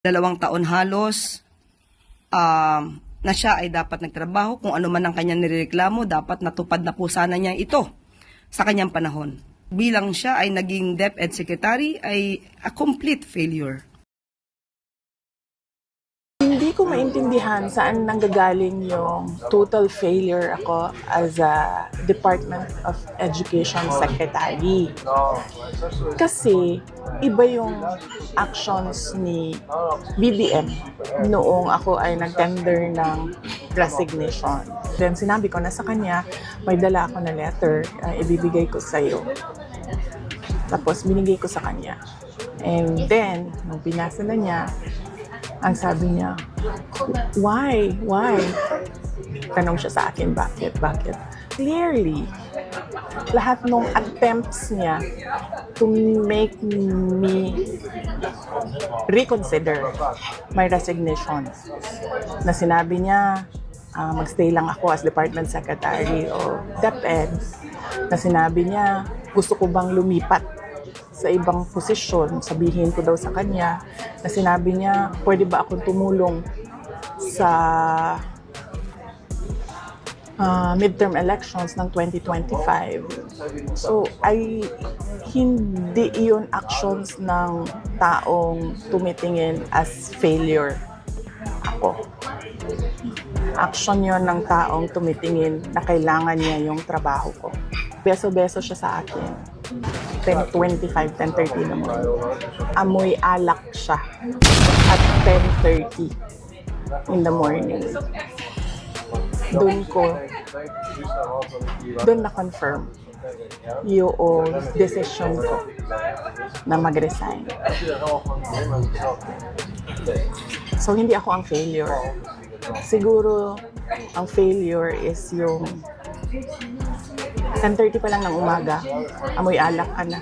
dalawang taon halos um, na siya ay dapat nagtrabaho. Kung ano man ang kanyang nireklamo, dapat natupad na po sana niya ito sa kanyang panahon. Bilang siya ay naging DepEd Secretary ay a complete failure. Hindi ko maintindihan saan nanggagaling yung total failure ako as a Department of Education Secretary. Kasi iba yung actions ni BBM noong ako ay nag-tender ng resignation. Then sinabi ko na sa kanya, may dala ako na letter, uh, ibibigay ko sa iyo. Tapos binigay ko sa kanya. And then, nung binasa na niya, ang sabi niya, why? Why? Tanong siya sa akin, bakit? Bakit? Clearly, lahat ng attempts niya to make me reconsider my resignation na sinabi niya ah, magstay lang ako as department secretary o DepEd na sinabi niya gusto ko bang lumipat sa ibang posisyon, sabihin ko daw sa kanya na sinabi niya, pwede ba akong tumulong sa ah, midterm elections ng 2025. So, ay hindi iyon actions ng taong tumitingin as failure ako. Action yon ng taong tumitingin na kailangan niya yung trabaho ko. Beso-beso siya sa akin. 10.25, 10.30 naman. Amoy alak siya at 10.30 in the morning. Doon ko, doon na-confirm yung decision ko na mag-resign. So, hindi ako ang failure. Siguro, ang failure is yung 10.30 pa lang ng umaga, amoy alak ka na.